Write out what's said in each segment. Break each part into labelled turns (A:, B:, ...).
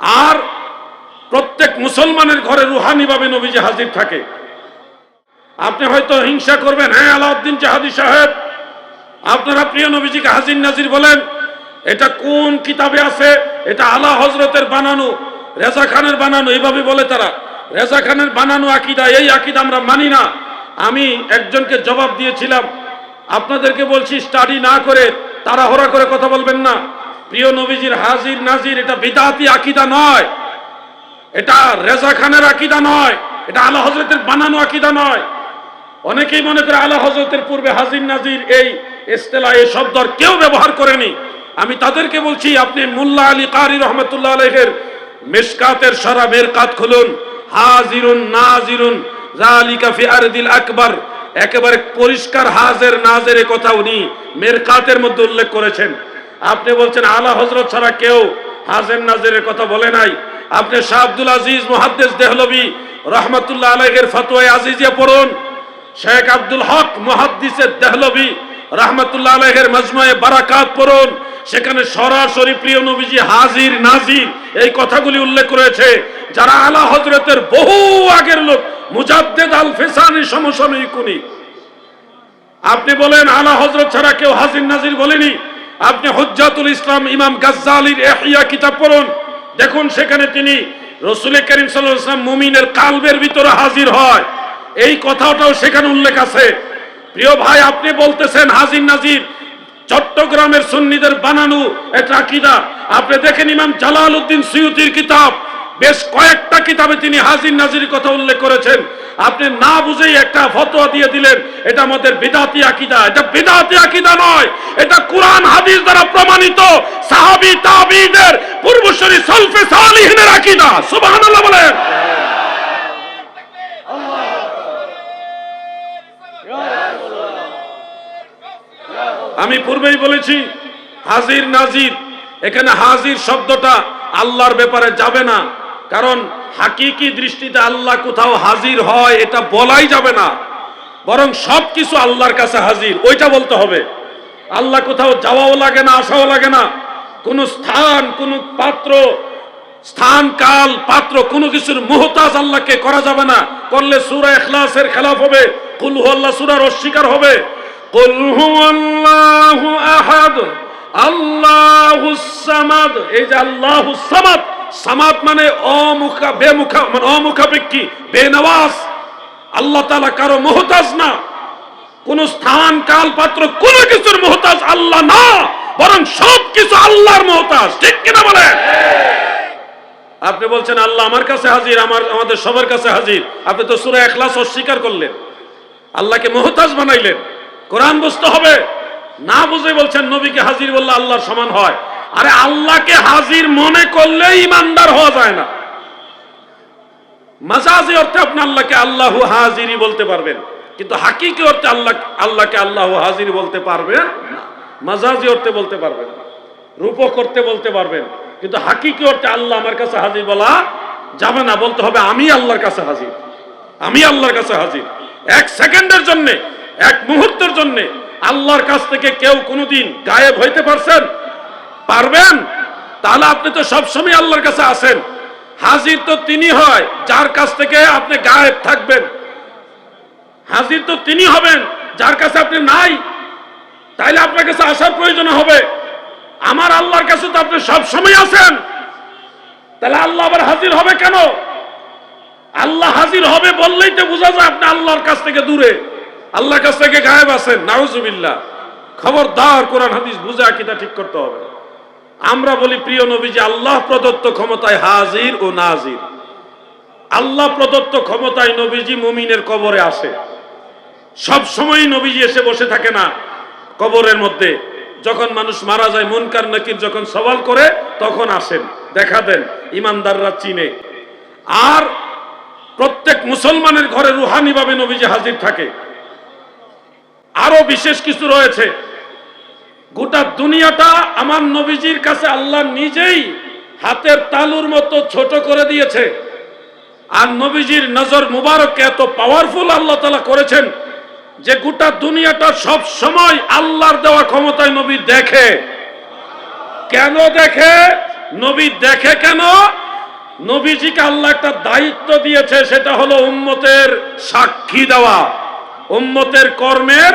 A: আর প্রত্যেক মুসলমানের ঘরে রুহানিভাবে নবীজি হাজির থাকে। আপনি হয়তো হিংসা করবেন হ্যাঁ আলাউদ্দিন জাহাদি সাহেব, আপনারা প্রিয় নবীজিকে হাজির নাজির বলেন, এটা কোন কিতাবে আছে? এটা আলা হজরতের বানানো, রেজা খানের বানানো। এইভাবে বলে তারা, রেজা খানের বানানো আকিদা, এই আকিদা আমরা মানি না। আমি একজনকে জবাব দিয়েছিলাম, আপনাদেরকে বলছি, স্টাডি না করে তাড়াহড়া করে কথা বলবেন না। প্রিয় নবীজির হাজির নাজির, এটা বিদাতি আকিদা নয়। এটা রেজা খানের আকিদা নয়। এটা আলা হজরতের বানানো আকিদা নয়। অনেকেই মনে করে আলা হজরতের পূর্বে হাজির নাজির এই ইস্তেলা, এই শব্দ কেউ ব্যবহার করেনি। আমি তাদেরকে বলছি, আপনি মুল্লা আলী কারি রহমতুল্লাহ আলহের মেশকাতের সারা মেরকাত খুলুন। হাজিরুন নাজিরুন জালিকা ফি আরদিল আকবার। একেবারে পরিষ্কার হাজের নাজের কথা উনি মেরকাতের মধ্যে উল্লেখ করেছেন। আপনি বলছেন আলা হজরত ছাড়া কেউ হাজের নাজের কথা বলে নাই। আপনি শাহ আব্দুল আজিজ মুহাদ্দিস দেহলবি রহমতুল্লাহ আলাইহের ফতোয়ায় আজিজিয়া পড়ুন। শেখ আব্দুল হক মুহাদ্দিসের দেহলবি রহমতুল্লাহ আলাইহের মজমুয়ে বারাকাত পড়ুন। সেখানে সরাসরি প্রিয় নবীজি হাজির, নাজির এই কথাগুলি উল্লেখ করেছে যারা আলা হজরতের বহু আগের লোক, মুজাদ্দেদ আল ফেসানি সমসাময়িক উনি। আপনি বলেন, আলা হজরত ছাড়া কেউ হাজির, নাজির বলেনি? আপনি হজ্জাতুল ইসলাম ইমাম গাজ্জালির এহিয়া কিতাব পড়ুন। দেখুন সেখানে তিনি রসুল করিম সাল্লাহ ইসলাম মুমিনের কালবের ভিতরে হাজির হয়। এই কথাটাও সেখানে উল্লেখ আছে। প্রিয় ভাই, আপনি বলতেছেন হাজির নাজির, চট্টগ্রামের সুন্নিদের বানানো এটা আকিদা। আপনি দেখেন ইমাম জালাল উদ্দিন সৈয়দির কিতাব বেশ কয়েকটা কিতাবে তিনি হাজির নাজির কথা উল্লেখ করেছেন। আপনি না বুঝেই একটা ফতোয়া দিয়ে দিলেন, এটা আমাদের বিদাতি আকিদা। এটা বিদাতি আকিদা নয়, এটা কোরআন, হাদিস দ্বারা প্রমাণিত সাহাবী, তাবিদের, পূর্বসরী সলফে সালিহিনের আকিদা। সুবহানাল্লাহ বলেন। আমি পূর্বেই বলেছি, হাজির নাজির, এখানে হাজির শব্দটা আল্লাহর ব্যাপারে যাবে না। কারণ হাকিকি দৃষ্টিতে আল্লাহ কোথাও হাজির হয়, এটা বলাই যাবে না। বরং সব কিছু আল্লাহর কাছে হাজির, ওইটা বলতে হবে। আল্লাহ কোথাও যাওয়াও লাগে না, আসাও লাগে না। কোনো স্থান, কোনো পাত্র, স্থান, কাল, পাত্র, কোনো কিছুর মোহতাজ আল্লাহকে করা যাবে না। করলে সুরা এখলাসের খেলাফ হবে কুলহু আল্লাহ সুরার অস্বীকার হবে। কুলহু আল্লাহু আহাদ, আল্লাহু সামাদ, এই যে আল্লাহ সামাদ সামাদ মানে অমুখা বেমুখা মানে অমুখাপেক্ষী, বেনওয়াজ। আল্লাহ তাআলা কারও মুহতাজ না। কোন স্থান কাল পাত্র কোন কিছুর মুহতাজ আল্লাহ না, বরং সব কিছু আল্লাহর মুহতাজ। ঠিক কিনা বলে আপনি বলছেন, আল্লাহ আমার কাছে হাজির, আমার আমাদের সবার কাছে হাজির। আপনি তো সূরা ইখলাস অস্বীকার করলেন। আল্লাহকে মুহতাজ বানাইলেন। কোরআন বুঝতে হবে। না বুঝে বলছেন, নবীকে হাজির বললে আল্লাহর সমান হয়। আরে আল্লাহকে হাজির মনে করলে ইমানদার হওয়া যায় না। মাজাজি অর্থে আপনি আল্লাহকে আল্লাহু হাজিরি বলতে পারবেন। কিন্তু হাকিকি অর্থে আল্লাহ, আল্লাহকে আল্লাহু হাজিরি বলতে পারবেন মাজাজি অর্থে বলতে পারবেন রূপক করতে বলতে পারবেন। কিন্তু হাকিকি অর্থে আল্লাহ আমার কাছে হাজির বলা যাবে না। বলতে হবে, আমি আল্লাহর কাছে হাজির। আমি আল্লাহর কাছে হাজির। এক সেকেন্ডের জন্যে, এক মুহূর্তের জন্য আল্লাহর কাছ থেকে কেউ কোনোদিন গায়েব হইতে পারছেন? পারবেন? তাহলে আপনি তো সবসময় আল্লাহর কাছে আসেন হাজির তো তিনি হয়, যার কাছ থেকে আপনি গায়েব থাকবেন। হাজির তো তিনি হবেন, যার কাছে আপনি নাই। তাইলে আপনার কাছে আসার প্রয়োজন হবে। আমার আল্লাহর কাছে তো আপনি সবসময় আছেন। তাহলে আল্লাহ আবার হাজির হবে কেন? আল্লাহ হাজির হবে বললেই তো বোঝা যায় আপনি আল্লাহর কাছ থেকে দূরে। আল্লাহর কাছ থেকে গায়েব আছেন, নাউজুবিল্লাহ। খবরদার কোরআন হাদিস বুঝে আকিদা ঠিক করতে হবে। আমরা বলি, প্রিয় নবীজি, আল্লাহ প্রদত্ত ক্ষমতায় হাজির ও নাজির। আল্লাহ প্রদত্ত ক্ষমতায় নবীজি মুমিনের কবরে আসে। সব সময় নবীজি এসে বসে থাকে না কবরের মধ্যে। যখন মানুষ মারা যায়, মুনকার নাকির যখন সওয়াল করে, তখন আসেন, দেখা দেন, ইমানদাররা চিনে। আর প্রত্যেক মুসলমানের ঘরে রুহানিভাবে নবীজি হাজির থাকে। আরও বিশেষ কিছু রয়েছে। গোটা দুনিয়াটা আমার নবীজির কাছে আল্লাহ নিজেই হাতের তালুর মতো ছোট করে দিয়েছে। আর নবীজির নজর মুবারককে এত পাওয়ারফুল আল্লাহ তালা করেছেন যে গোটা দুনিয়াটা সব সময় আল্লাহর দেওয়া ক্ষমতায় নবী দেখে। কেন দেখে? নবী দেখে কেন? নবীজিকে আল্লাহ একটা দায়িত্ব দিয়েছে, সেটা হলো উম্মতের সাক্ষী দেওয়া, উম্মতের কর্মের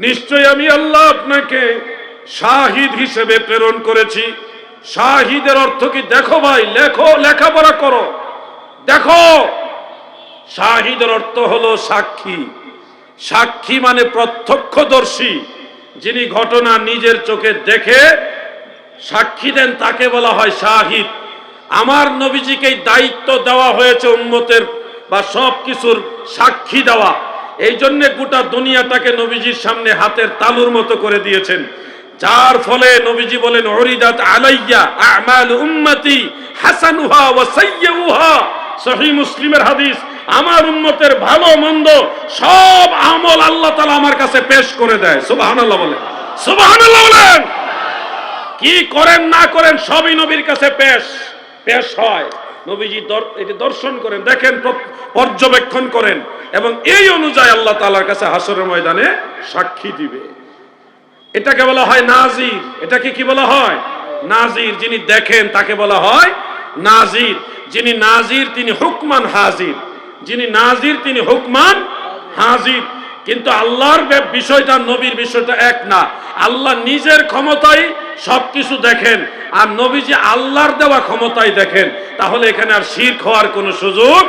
A: নিশ্চয় আমি আল্লাহ আপনাকে শাহিদ হিসেবে প্রেরণ করেছি। শাহিদের অর্থ কি? দেখো ভাই, লেখো, লেখাপড়া করো। দেখো! শাহিদের অর্থ হলো সাক্ষী। সাক্ষী মানে প্রত্যক্ষদর্শী, যিনি ঘটনা নিজের চোখে দেখে সাক্ষী দেন, তাকে বলা হয় শাহিদ। আমার নবীজিকে দায়িত্ব দেওয়া হয়েছে উম্মতের বা সব কিছুর সাক্ষী দেওয়া। এই জন্য গোটা দুনিয়াটাকে নবীজির সামনে হাতের তালুর মতো করে দিয়েছেন। যার ফলে নবীজি বলেন হরিদাত আলাইয়া আমাল উম্মতি হাসানুহা ওয়া সাইয়্যুহা সহিহ মুসলিমের হাদিস, আমার উম্মতের ভালো মন্দ সব আমল আল্লাহ তাআলা আমার কাছে পেশ করে দেয়। সুবহানাল্লাহ বলেন। সুবহানাল্লাহ বলেন! কি করেন, না করেন, সবই নবীর কাছে পেশ পেশ হয়। নবীজি এটি দর্শন করেন, দেখেন পর্যবেক্ষণ করেন এবং এই অনুযায়ী আল্লাহ তালার কাছে হাসরের ময়দানে সাক্ষী দিবে। এটাকে বলা হয় নাজির। এটাকে কি বলা হয়? নাজির। যিনি দেখেন, তাকে বলা হয় নাজির। যিনি নাজির, তিনি হুকমান হাজির। যিনি নাজির, তিনি হুকমান হাজির। কিন্তু আল্লাহর বিষয়টা, নবীর বিষয়টা এক না। আল্লাহ নিজের ক্ষমতায় সবকিছু দেখেন। আর নবীজি আল্লাহর দেওয়া ক্ষমতায় দেখেন। তাহলে এখানে আর শির হওয়ার কোনো সুযোগ